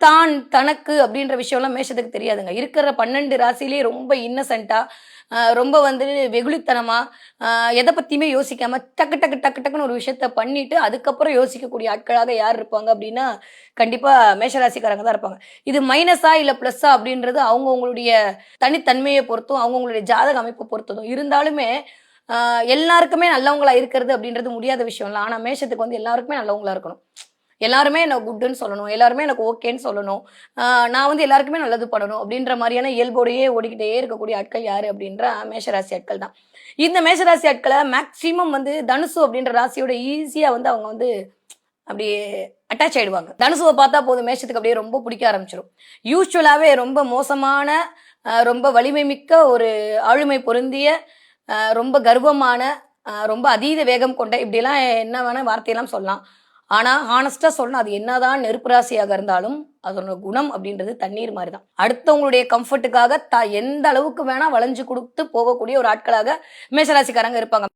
தான் தனக்கு அப்படின்ற விஷயம்லாம் மேஷத்துக்கு தெரியாதுங்க. இருக்கிற பன்னெண்டு ராசிலேயே ரொம்ப இன்னசென்ட்டாக ரொம்ப வந்து வெகுளித்தனமாக எதை பற்றியுமே யோசிக்காமல் டக்கு டக்கு டக்கு டக்குன்னு ஒரு விஷயத்த பண்ணிட்டு அதுக்கப்புறம் யோசிக்கக்கூடிய ஆட்களாக யார் இருப்பாங்க அப்படின்னா கண்டிப்பாக மேஷராசிக்காரங்க தான் இருப்பாங்க. இது மைனஸா இல்லை ப்ளஸ்ஸா அப்படின்றது அவங்கவுங்களுடைய தனித்தன்மையை பொறுத்தும் அவங்கவுங்களுடைய ஜாதக அமைப்பை பொறுத்ததும். இருந்தாலுமே எல்லாருக்குமே நல்லவங்களா இருக்கிறது அப்படின்றது முடியாத விஷயம் இல்லை ஆனால் மேஷத்துக்கு வந்து எல்லாருக்குமே நல்லவங்களா இருக்கணும். எல்லாருமே எனக்கு குட்டுன்னு சொல்லணும் எல்லாருமே எனக்கு ஓகேன்னு சொல்லணும். நான் வந்து எல்லாருக்குமே நல்லது பண்ணணும் அப்படின்ற மாதிரியான இயல்போடையே ஓடிக்கிட்டே இருக்கக்கூடிய ஆட்கள் யாரு அப்படின்ற மேஷராசி ஆட்கள் தான். இந்த மேஷராசி ஆட்களை மேக்சிமம் வந்து தனுசு அப்படின்ற ராசியோட ஈஸியாக வந்து அவங்க வந்து அப்படியே அட்டாச் ஆயிடுவாங்க. தனுசுவை பார்த்தா போதும் மேஷத்துக்கு அப்படியே ரொம்ப பிடிக்க ஆரம்பிச்சிடும் யூஸ்வலாகவே ரொம்ப மோசமான ரொம்ப வலிமை மிக்க ஒரு ஆளுமை பொருந்திய ரொம்ப கர்வமான ரொம்ப அதீத வேகம் கொண்ட இப்படிலாம் என்ன வேணால் வார்த்தையெல்லாம் சொல்லலாம். ஆனால் ஹானஸ்ட்டாக சொல்லணும். அது என்னதான் நெருப்பு ராசியாக இருந்தாலும் அதோட குணம் அப்படின்றது தண்ணீர் மாதிரி தான் அடுத்தவங்களுடைய கம்ஃபர்ட்டுக்காக த எந்த அளவுக்கு வேணா வளைஞ்சு கொடுத்து போகக்கூடிய ஒரு ஆட்களாக மேசராசிக்காரங்க இருப்பாங்க.